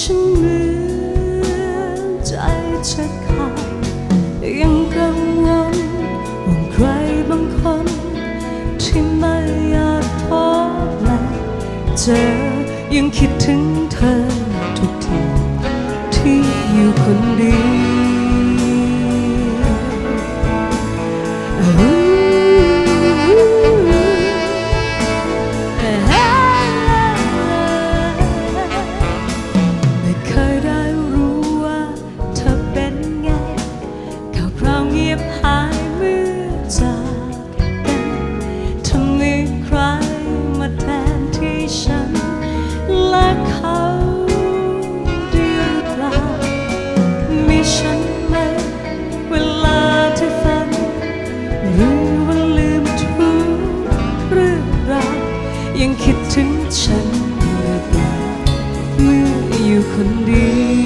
ฉันเหมือนใจจะขาดยังกังวลว่าใครบางคน ที่ไม่อยากพบและเจอยังคิดถึงเธอทุกทีที่อยู่คนเดียว อยู่คนเดียว